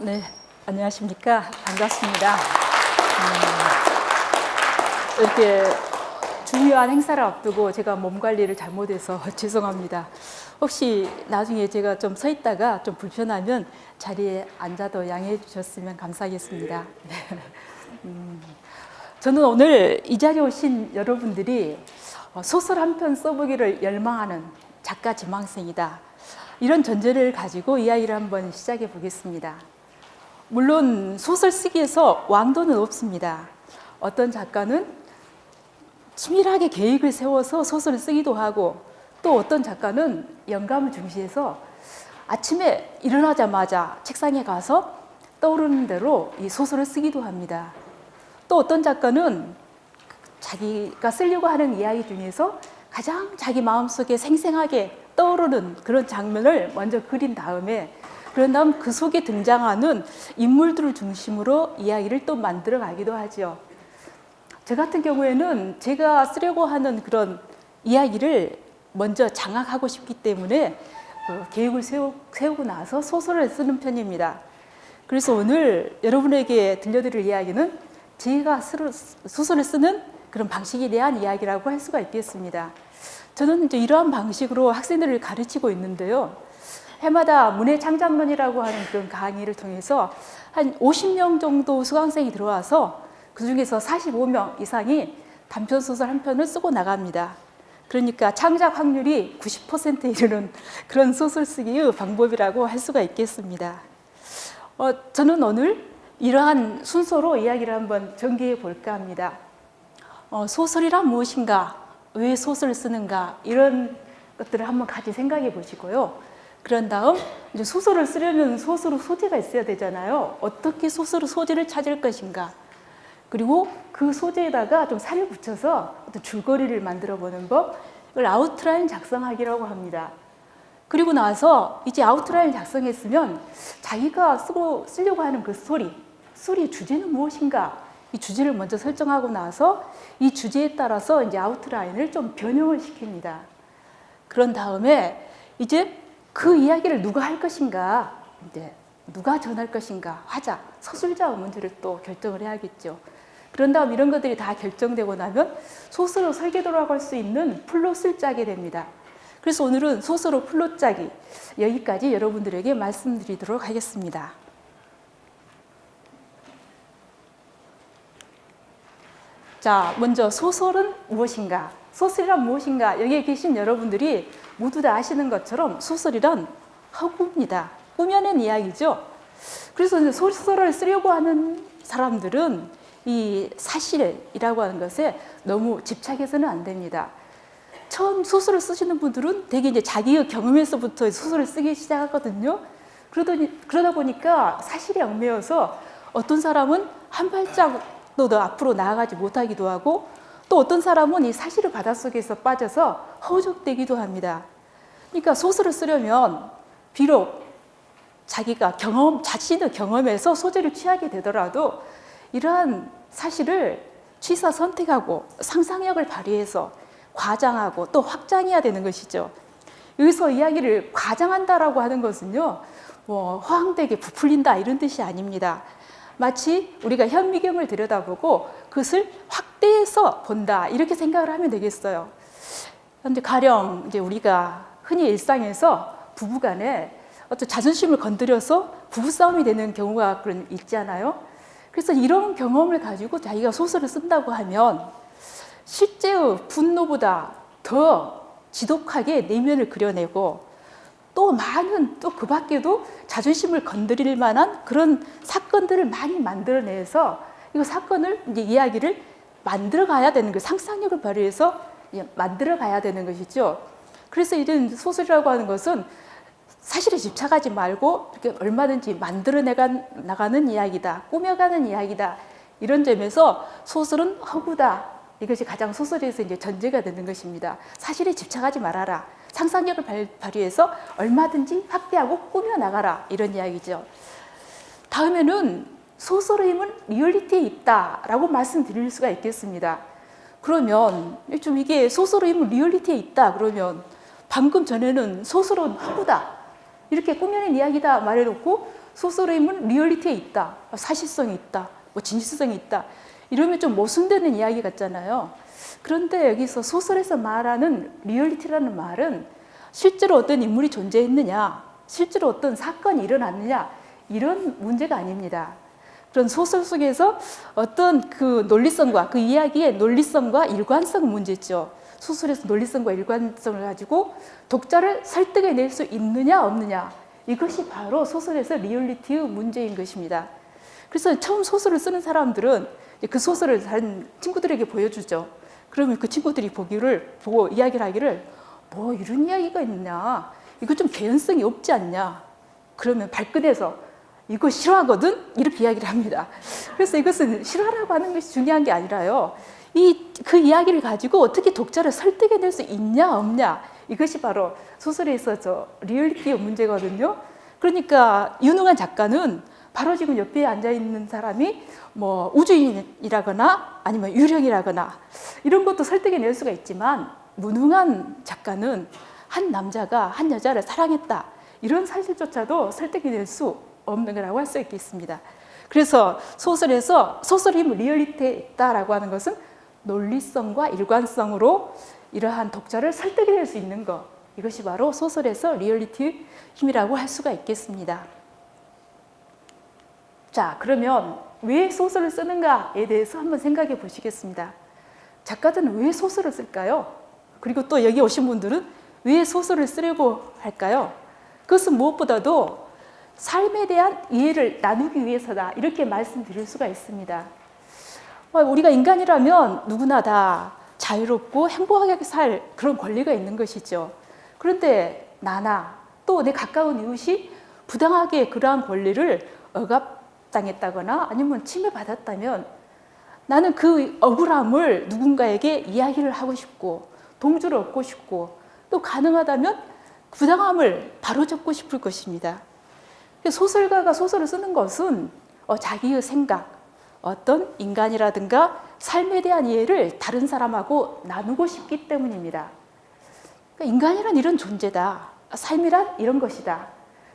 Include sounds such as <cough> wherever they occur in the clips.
네, 안녕하십니까. 반갑습니다. 음, 이렇게 중요한 행사를 앞두고 제가 몸 관리를 잘못해서 <laughs> 죄송합니다. 혹시 나중에 제가 좀 서 있다가 좀 불편하면 자리에 앉아도 양해해 주셨으면 감사하겠습니다. 네. 음, 저는 오늘 이 자리에 오신 여러분들이 어, 소설 한 편 써보기를 열망하는 작가 지망생이다. 이런 전제를 가지고 이야기를 한번 시작해 보겠습니다. 물론 소설 쓰기에서 왕도는 없습니다. 어떤 작가는 치밀하게 계획을 세워서 소설을 쓰기도 하고 또 어떤 작가는 영감을 중시해서 아침에 일어나자마자 책상에 가서 떠오르는 대로 이 소설을 쓰기도 합니다. 또 어떤 작가는 자기가 쓰려고 하는 이야기 중에서 가장 자기 마음속에 생생하게 떠오르는 그런 장면을 먼저 그린 다음에 그런 다음 그 속에 등장하는 인물들을 중심으로 이야기를 또 만들어 가기도 하죠. 저 같은 경우에는 제가 쓰려고 하는 그런 이야기를 먼저 장악하고 싶기 때문에 그 계획을 세우, 세우고 나서 소설을 쓰는 편입니다. 그래서 오늘 여러분에게 들려드릴 이야기는 제가 소설을 쓰는 그런 방식에 대한 이야기라고 할 수가 있겠습니다. 저는 이제 이러한 방식으로 학생들을 가르치고 있는데요. 해마다 문해 창작론이라고 하는 그런 강의를 통해서 한 50명 정도 수강생이 들어와서 그 중에서 45명 이상이 단편 소설 한 편을 쓰고 나갑니다. 그러니까 창작 확률이 90%에 이르는 그런 소설 쓰기의 방법이라고 할 수가 있겠습니다. 어, 저는 오늘 이러한 순서로 이야기를 한번 전개해 볼까 합니다. 어, 소설이란 무엇인가? 왜 소설을 쓰는가? 이런 것들을 한번 같이 생각해 보시고요. 그런 다음 이제 소설을 쓰려면 소설의 소재가 있어야 되잖아요. 어떻게 소설의 소재를 찾을 것인가? 그리고 그 소재에다가 좀 살을 붙여서 어떤 줄거리를 만들어 보는 법, 이걸 아웃라인 작성하기라고 합니다. 그리고 나서 이제 아웃라인 작성했으면 자기가 쓰고 쓰려고 하는 그 스토리, 스토리의 주제는 무엇인가? 이 주제를 먼저 설정하고 나서 이 주제에 따라서 이제 아웃라인을 좀 변형을 시킵니다. 그런 다음에 이제 그 이야기를 누가 할 것인가, 이제 누가 전할 것인가, 화자, 서술자의 문제를 또 결정을 해야겠죠. 그런 다음 이런 것들이 다 결정되고 나면 소설로 설계도라고 할 수 있는 플롯을 짜게 됩니다. 그래서 오늘은 소설로 플롯 짜기 여기까지 여러분들에게 말씀드리도록 하겠습니다. 자, 먼저 소설은 무엇인가? 소설이란 무엇인가? 여기에 계신 여러분들이 모두 다 아시는 것처럼 소설이란 허구입니다. 꾸며낸 이야기죠. 그래서 소설을 쓰려고 하는 사람들은 이 사실이라고 하는 것에 너무 집착해서는 안 됩니다. 처음 소설을 쓰시는 분들은 대개 이제 자기의 경험에서부터 소설을 쓰기 시작하거든요. 그러더니, 그러다 보니까 사실에 얽매여서 어떤 사람은 한 발짝도 더 앞으로 나아가지 못하기도 하고 또 어떤 사람은 이 사실의 바닷속에서 빠져서 허우적대기도 합니다. 그러니까 소설을 쓰려면 비록 자기가 경험, 자신의 경험에서 소재를 취하게 되더라도 이러한 사실을 취사 선택하고 상상력을 발휘해서 과장하고 또 확장해야 되는 것이죠. 여기서 이야기를 과장한다라고 하는 것은요, 뭐 허황되게 부풀린다 이런 뜻이 아닙니다. 마치 우리가 현미경을 들여다보고 그것을 확대해서 본다 이렇게 생각을 하면 되겠어요. 현재 가령 이제 우리가 흔히 일상에서 부부간에 어떤 자존심을 건드려서 부부싸움이 되는 경우가 그런 있잖아요. 그래서 이런 경험을 가지고 자기가 소설을 쓴다고 하면 실제의 분노보다 더 지독하게 내면을 그려내고 또 많은 또 그 밖에도 자존심을 건드릴 만한 그런 사건들을 많이 만들어내서 이거 사건을 이제 이야기를 만들어 가야 되는 거 상상력을 발휘해서 만들어 가야 되는 것이죠. 그래서 이런 소설이라고 하는 것은 사실에 집착하지 말고 이렇게 얼마든지 만들어 나가는 이야기다, 꾸며가는 이야기다 이런 점에서 소설은 허구다. 이것이 가장 소설에서 이제 전제가 되는 것입니다. 사실에 집착하지 말아라. 상상력을 발휘해서 얼마든지 확대하고 꾸며 나가라 이런 이야기죠. 다음에는 소설의 힘은 리얼리티에 있다라고 말씀드릴 수가 있겠습니다. 그러면 좀 이게 소설의 힘은 리얼리티에 있다 그러면 방금 전에는 소설은 허구다 이렇게 꾸며낸 이야기다 말해놓고 소설의 힘은 리얼리티에 있다, 사실성이 있다, 뭐 진실성이 있다. 이러면 좀 모순되는 이야기 같잖아요. 그런데 여기서 소설에서 말하는 리얼리티라는 말은 실제로 어떤 인물이 존재했느냐, 실제로 어떤 사건이 일어났느냐, 이런 문제가 아닙니다. 그런 소설 속에서 어떤 그 논리성과 그 이야기의 논리성과 일관성 문제죠. 소설에서 논리성과 일관성을 가지고 독자를 설득해 낼 수 있느냐 없느냐 이것이 바로 소설에서 리얼리티의 문제인 것입니다. 그래서 처음 소설을 쓰는 사람들은 그 소설을 다른 친구들에게 보여주죠. 그러면 그 친구들이 보기를 보고 이야기를 하기를 뭐 이런 이야기가 있냐 이거 좀 개연성이 없지 않냐 그러면 발끈해서 이거 싫어하거든 이렇게 이야기를 합니다. 그래서 이것은 싫어하라고 하는 것이 중요한 게 아니라요. 이 그 이야기를 가지고 어떻게 독자를 설득해낼 수 있냐 없냐 이것이 바로 소설에 있어서 리얼리티의 문제거든요. 그러니까 유능한 작가는 바로 지금 옆에 앉아 있는 사람이 뭐 우주인이라거나 아니면 유령이라거나 이런 것도 설득해 낼 수가 있지만 무능한 작가는 한 남자가 한 여자를 사랑했다 이런 사실조차도 설득해 낼 수 없는 거라고 할 수 있겠습니다. 그래서 소설에서 힘을 리얼리티에 있다라고 하는 것은 논리성과 일관성으로 이러한 독자를 설득해 낼 수 있는 것 이것이 바로 소설에서 리얼리티의 힘이라고 할 수가 있겠습니다. 자, 그러면 왜 소설을 쓰는가에 대해서 한번 생각해 보시겠습니다. 작가들은 왜 소설을 쓸까요? 그리고 또 여기 오신 분들은 왜 소설을 쓰려고 할까요? 그것은 무엇보다도 삶에 대한 이해를 나누기 위해서다. 이렇게 말씀드릴 수가 있습니다. 어, 우리가 인간이라면 누구나 다 자유롭고 행복하게 살 그런 권리가 있는 것이죠. 그런데 나나 또 내 가까운 이웃이 부당하게 그러한 권리를 억압 당했다거나 아니면 침해받았다면 나는 그 억울함을 누군가에게 이야기를 하고 싶고 동조를 얻고 싶고 또 가능하다면 부당함을 바로잡고 싶을 것입니다. 소설가가 소설을 쓰는 것은 어, 자기의 생각, 어떤 인간이라든가 삶에 대한 이해를 다른 사람하고 나누고 싶기 때문입니다. 그러니까 인간이란 이런 존재다. 삶이란 이런 것이다.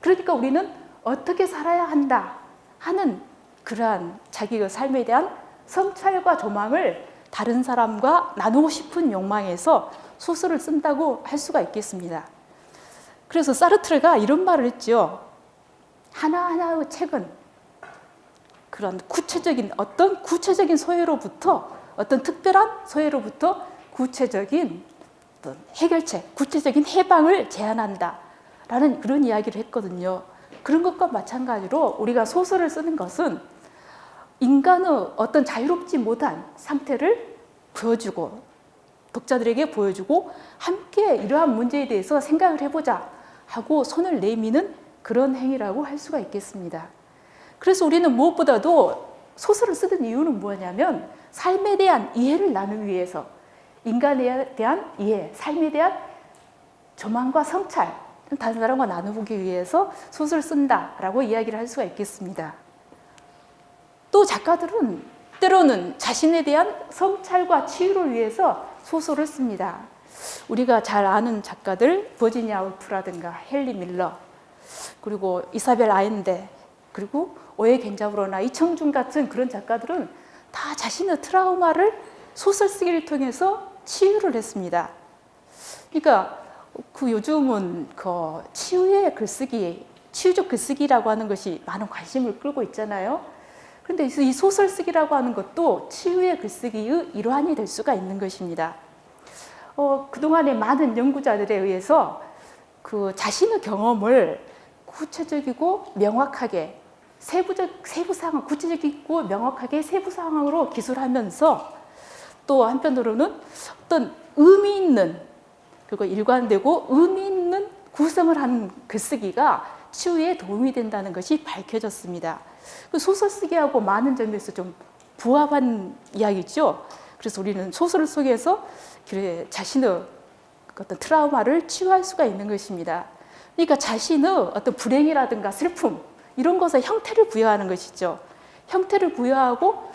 그러니까 우리는 어떻게 살아야 한다 하는 그러한 자기의 삶에 대한 성찰과 조망을 다른 사람과 나누고 싶은 욕망에서 소설을 쓴다고 할 수가 있겠습니다. 그래서 사르트르가 이런 말을 했죠. 하나하나의 책은 그런 구체적인 어떤 구체적인 소외로부터 어떤 특별한 소외로부터 구체적인 해결책, 구체적인 해방을 제안한다라는 그런 이야기를 했거든요. 그런 것과 마찬가지로 우리가 소설을 쓰는 것은 인간의 어떤 자유롭지 못한 상태를 보여주고 독자들에게 보여주고 함께 이러한 문제에 대해서 생각을 해보자 하고 손을 내미는 그런 행위라고 할 수가 있겠습니다. 그래서 우리는 무엇보다도 소설을 쓰는 이유는 뭐냐면 삶에 대한 이해를 나누기 위해서 인간에 대한 이해, 삶에 대한 조망과 성찰, 다른 사람과 나누기 위해서 소설을 쓴다라고 이야기를 할 수가 있겠습니다. 또 작가들은 때로는 자신에 대한 성찰과 치유를 위해서 소설을 씁니다. 우리가 잘 아는 작가들 버지니아 울프라든가 헨리 밀러 그리고 이사벨 아인데 그리고 오해 겐자브로나 이청준 같은 그런 작가들은 다 자신의 트라우마를 소설 쓰기를 통해서 치유를 했습니다. 그러니까 그 요즘은 그 치유의 글쓰기, 치유적 글쓰기라고 하는 것이 많은 관심을 끌고 있잖아요. 그런데 이 소설 쓰기라고 하는 것도 치유의 글쓰기의 일환이 될 수가 있는 것입니다. 어, 그동안의 많은 연구자들에 의해서 그 자신의 경험을 구체적이고 명확하게 세부적 세부 상황 구체적이고 명확하게 세부 상황으로 기술하면서 또 한편으로는 어떤 의미 있는 그리고 일관되고 의미 있는 구성을 하는 글쓰기가 치유에 도움이 된다는 것이 밝혀졌습니다. 그 소설 쓰기하고 많은 점에서 좀 부합한 이야기죠. 그래서 우리는 소설 속에서 자신의 어떤 트라우마를 치유할 수가 있는 것입니다. 그러니까 자신의 어떤 불행이라든가 슬픔 이런 것에 형태를 부여하는 것이죠. 형태를 부여하고